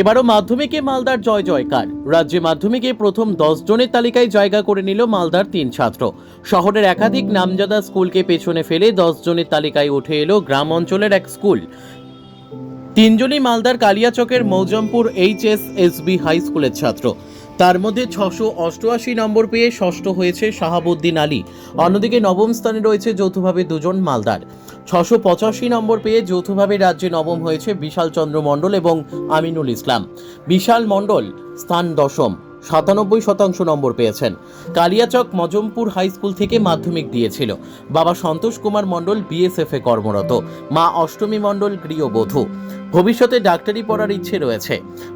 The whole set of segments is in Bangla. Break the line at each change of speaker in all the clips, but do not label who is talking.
এবারও মাধ্যমিকে মালদার জয় জয়কার। রাজ্যে মাধ্যমিকে প্রথম দশ জনের তালিকায় জায়গা করে নিল মালদার তিন ছাত্র। শহরের একাধিক নামজাদা স্কুলকে পেছনে ফেলে দশ জনের তালিকায় উঠে এলো গ্রাম অঞ্চলের এক স্কুল। তিনজনই মালদার কালিয়াচকের Moujampur H S S B high স্কুলের ছাত্র। তার মধ্যে ছশো অষ্টআশি নম্বর পেয়ে ষষ্ঠ হয়েছে শাহাবুদ্দিন আলী। অন্যদিকে নবম স্থানে রয়েছে যৌথভাবে দুজন মালদার। ছশো পঁচাশি নম্বর পেয়ে যৌথভাবে রাজ্যে নবম হয়েছে বিশাল চন্দ্র মণ্ডল এবং আমিনুল ইসলাম। বিশাল মণ্ডল স্থান দশম। সাতানব্বই শতাংশ নম্বর পেয়েছেন। কালিয়াচক মজমপুর হাই স্কুল থেকে মাধ্যমিক দিয়েছিল। বাবা সন্তোষ কুমার মণ্ডল বিএসএফ এ কর্মরত। মা অষ্টমী মণ্ডল গৃহবধূ। ভবিষ্যতে ডাক্তারি পড়ার ইচ্ছে রয়েছে।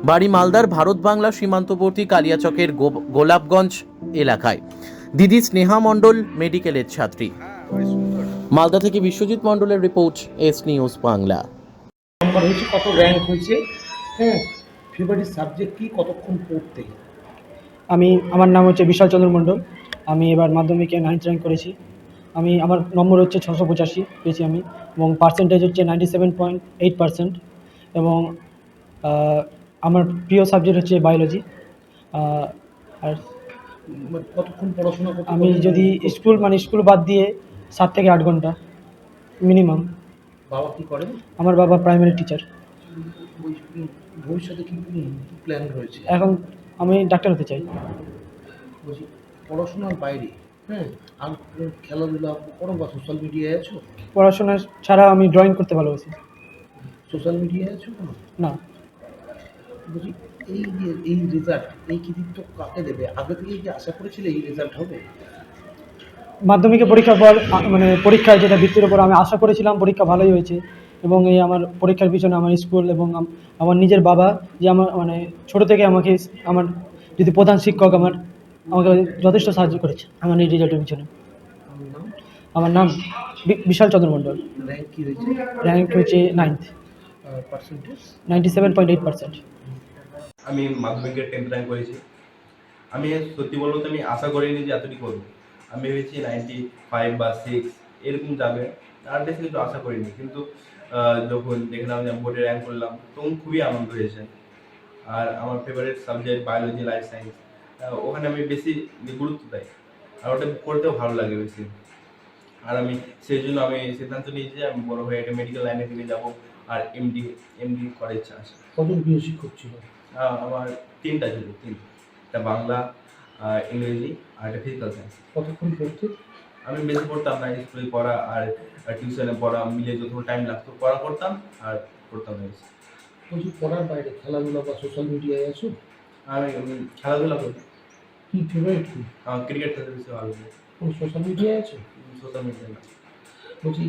বাড়ি মালদার ভারত বাংলা সীমান্তবর্তী কালিয়াচকের গোলাপগঞ্জ এলাকায়। দিদি স্নেহা মণ্ডল, মেডিকেলের ছাত্রী। মালদা থেকে বিশ্বজিৎ মণ্ডলের রিপোর্ট, এস নিউজ বাংলা।
কত র্যাঙ্ক হয়েছে? হ্যাঁ ফেভারিট সাবজেক্ট কি? কতক্ষণ পড়তে?
আমি আমার নাম হচ্ছে বিশাল চন্দ্র মণ্ডল। আমি এবার মাধ্যমিকে নাইন্থ র্যাঙ্ক করেছি। আমি আমার নম্বর হচ্ছে ছশো পঁচাশি পেয়েছি আমি। এবং পার্সেন্টেজ হচ্ছে ninety seven point eight percent এবং আমার প্রিয় সাবজেক্ট হচ্ছে বায়োলজি আর
কতক্ষণ পড়াশোনা
আমি যদি স্কুল মানে স্কুল বাদ দিয়ে সাত থেকে আট ঘণ্টা মিনিমাম
বাবা কি করেন?
আমার বাবা প্রাইমারি টিচার
ভবিষ্যতে কি প্ল্যান রয়েছে?
এখন আমি ডাক্তার হতে চাই।
বলছি পড়াশোনার বাইরে হ্যাঁ আর খেলাধুলা করো বা সোশ্যাল মিডিয়ায় আছো?
পড়াশোনা ছাড়া আমি ড্রয়িং করতে ভালোবাসি।
সোশ্যাল মিডিয়ায় আছো কোনো?
না।
বলছি এই যে এই রেজাল্ট এই কৃতিত্ব কাকে দেবে? আগে থেকে কি আশা করেছিলে এই রেজাল্ট হবে?
মাধ্যমিকে পরীক্ষার পর মানে পরীক্ষায় যেটা ভিত্তির উপর আমি আশা করেছিলাম পরীক্ষা ভালোই হয়েছে। এবং এই আমার পরীক্ষার পিছনে আমার স্কুল এবং আমার নিজের বাবা যে আমার মানে ছোট থেকে আমাকে আমার যদি প্রধান শিক্ষক আমার আমাকে যথেষ্ট সাহায্য করেছে আমার এই রেজাল্টের পিছনে।
আমার নাম
আমার নাম বি- বিশাল চন্দ্র মণ্ডল।
র্যাঙ্ক হয়েছে
র্যাঙ্ক হচ্ছে ninth ninety seven point eight percent
আমি মাধ্যমিকের টেন্থ র্যাঙ্ক করেছি। আমি সত্যি বলব তো আমি আশা করিনি যে এতটি করব। আমি ভেবেছি নাইনটি ফাইভ বা সিক্স এরকম যাবে। আর বেশি কিন্তু আশা করিনি। কিন্তু যখন দেখলাম যে বোর্ডে র্যাঙ্ক করলাম তখন খুবই আনন্দ হয়েছে। আর আমার favourite subject biology life science ওখানে আমি বেশি গুরুত্ব দেয় আর ওটা করতেও ভালো লাগে বেশি। আর আমি সেই জন্য আমি সিদ্ধান্ত নিয়েছি যে আমি বড় হয়ে একটা মেডিকেল লাইনের দিকে যাব আর এমডি এমডি করার ইচ্ছা আছে
কজন প্রিয় শিক্ষক ছিল?
আমার তিনটা ছিল তিন একটা বাংলা ইংরেজি আর একটা ফিজিক্যাল সায়েন্স
কতক্ষণ পড়তে?
আমি বেশি পড়তাম না স্কুলে পড়া আর টিউশনে পড়া মিলে যত টাইম লাগতো পড়া করতাম আর পড়তাম
বলছি পড়ার বাইরে খেলাধুলা বা সোশ্যাল মিডিয়ায় আছো?
আমি খেলাধুলা করি।
কি ফেভারিট কি?
ক্রিকেট খেলতে বেশি ভালো লাগে।
কোন সোশ্যাল মিডিয়ায় আছো?
সোশ্যাল মিডিয়া না।
বলছি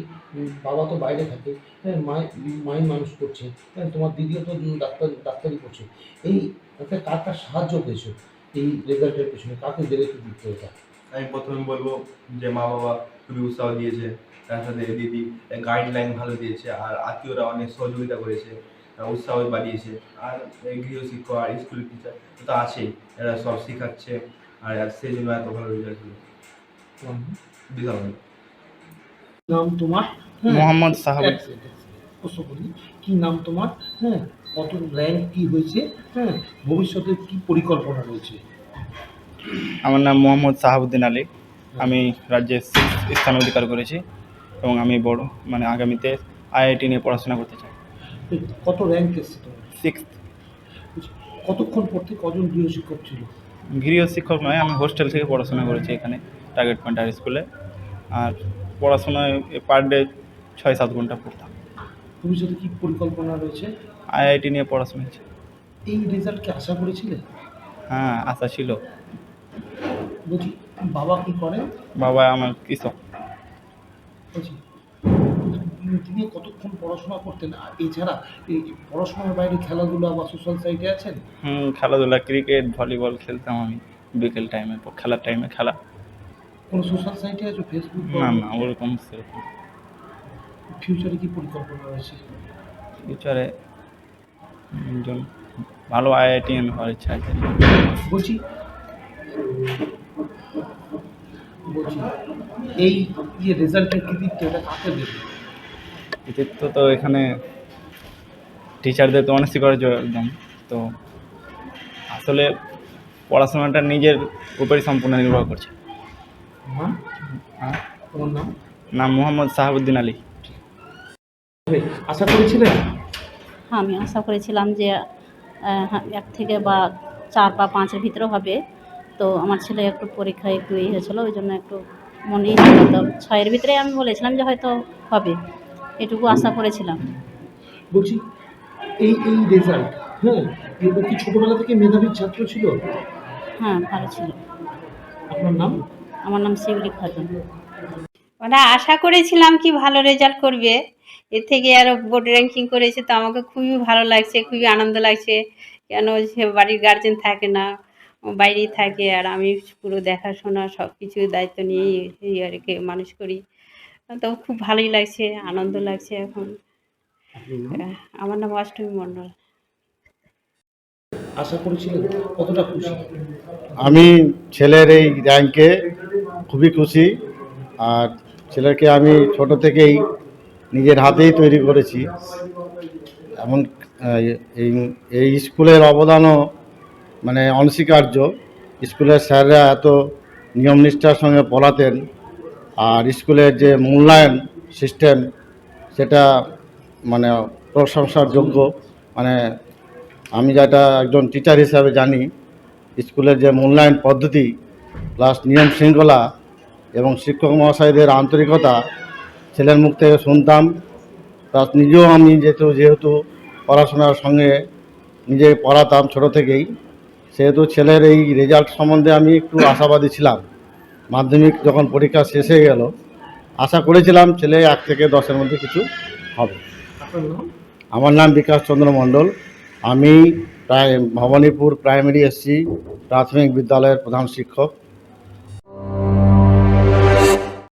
বাবা তো বাইরে থাকে হ্যাঁ মাই মাই মানুষ করছে হ্যাঁ তোমার দিদিও তো ডাক্তার ডাক্তারি করছে। এই একটা কার সাহায্য পেয়েছ? এই রেজাল্টের পেছনে কাকে কি দিতে এটা?
আমি প্রথমে বলব যে মা বাবা খুবই উৎসাহ দিয়েছে তার সাথে দিদি গাইডলাইন ভালো দিয়েছে আর আত্মীয়রা অনেক সহযোগিতা করেছে উৎসাহ বাড়িয়েছে। আর এই গৃহশিক্ষক আর স্কুল টিচার তো আছেই এরা সব শেখাচ্ছে আর সেই জন্য এত ভালো রেজাল্ট হলো। বিশাল
নাম তোমার? হ্যাঁ,
মোহাম্মদ
কি নাম তোমার? হ্যাঁ। কত র্যাঙ্ক কি হয়েছে? হ্যাঁ। ভবিষ্যতে কি পরিকল্পনা রয়েছে?
আমার নাম মোহাম্মদ সাহাবুদ্দিন আলী। আমি রাজ্যে স্থান অধিকার করেছি এবং আমি বড় মানে আগামীতে আইআইটি নিয়ে পড়াশোনা করতে চাই।
কত র্যাঙ্ক এসছে তোমার?
সিক্স
কতক্ষণ পড়তে কজন গৃহশিক্ষক ছিল?
গৃহ শিক্ষক নয় আমি হোস্টেল থেকে পড়াশোনা করেছি এখানে টার্গেট পয়েন্ট হাই স্কুলে আর পড়াশোনায় পার ডে ছয় সাত ঘণ্টা পড়তাম।
ভবিষ্যতে কি পরিকল্পনা রয়েছে?
আইআইটি নিয়ে পড়াশোনা
এই রেজাল্ট কি আশা করেছিলে?
হ্যাঁ আশা ছিল।
বলছি বাবা কি করেন?
বাবা আমার কৃষক।
বলছি তিনি কতক্ষণ পড়াশোনা করতেন? আর এছাড়া এই পড়াশোনার বাইরে খেলাধুলা বা সোশ্যাল সাইটে আছেন?
হুম খেলাধুলা ক্রিকেট ভলিবল খেলতাম আমি বিকেল টাইমে খেলার টাইমে খেলা।
কোনো সোশ্যাল সাইটে আছো? ফেসবুক
না না ওরকম সেরকম।
ফিউচারে কি পরিকল্পনা রয়েছে?
ফিউচারে একজন ভালো আইআইটিএন হওয়ার ইচ্ছা আছে।
বলছি বলছি এই যে রেজাল্টের কৃতিত্ব এটা কাকে দেবে?
কৃতিত্ব তো এখানে টিচারদের তো অনেক স্বীকার্য একদম। তো আসলে পড়াশোনাটা নিজের উপরই সম্পূর্ণ নির্ভর করছে।
নাম
হ্যাঁ
তোমার নাম?
নাম মোহাম্মদ সাহাবুদ্দিন আলী।
আশা করেছিলেন?
হ্যাঁ আমি আশা করেছিলাম যে হ্যাঁ, এক থেকে বা চার বা পাঁচের ভিতরে হবে। তো আমার ছেলে একটু পরীক্ষায় একটু ইয়ে হয়েছিলো ওই জন্য একটু মনে ছিল তো ছয়ের ভিতরে আমি বলেছিলাম যে হয়তো হবে এটুকু আশা করেছিলাম।
বলছি এই এই রেজাল্ট হ্যাঁ এরপর কি ছোটবেলা থেকে মেধাবী ছাত্র ছিল?
হ্যাঁ ভালো ছিল।
আপনার নাম?
আমার নাম শিউলি খাতুন।
ওরা আশা করেছিলাম কি ভালো রেজাল্ট করবে এর থেকে আরও বোর্ড র্যাঙ্কিং করেছে তো আমাকে খুবই ভালো লাগছে খুবই আনন্দ লাগছে কেন সে বাড়ির গার্জেন থাকে না বাইরেই থাকে আর আমি পুরো দেখাশোনা সব কিছু দায়িত্ব নিয়েই এই আর কি মানুষ করি। তো খুব ভালোই লাগছে আনন্দ লাগছে এখন। আমার নাম অষ্টমী মণ্ডল।
আশা করেছিলেন কতটা খুশি?
আমি ছেলের এই র্যাঙ্কে খুবই খুশি আর ছেলেকে আমি ছোট থেকেই নিজের হাতেই তৈরি করেছি। এমন এই এই স্কুলের অবদানও মানে অনস্বীকার্য। স্কুলের স্যাররা এত নিয়ম নিষ্ঠার সঙ্গে পড়াতেন আর স্কুলের যে মূল্যায়ন সিস্টেম, সেটা মানে প্রশংসার যোগ্য মানে আমি যেটা একজন টিচার হিসাবে জানি, স্কুলের যে মূল্যায়ন পদ্ধতি প্লাস নিয়ম শৃঙ্খলা এবং শিক্ষক মহাশয়দের আন্তরিকতা, ছেলের মুখ থেকে শুনতাম। প্লাস নিজেও আমি যেহেতু যেহেতু পড়াশোনার সঙ্গে নিজে পড়াতাম ছোট থেকেই সেহেতু ছেলের এই রেজাল্ট সম্বন্ধে আমি একটু আশাবাদী ছিলাম। মাধ্যমিক যখন পরীক্ষা শেষ হয়ে গেল আশা করেছিলাম ছেলে এক থেকে দশের মধ্যে কিছু হবে। আমার নাম বিকাশ চন্দ্র মণ্ডল। আমি প্রায় ভবানীপুর প্রাইমারি এসসি প্রাথমিক বিদ্যালয়ের প্রধান শিক্ষক।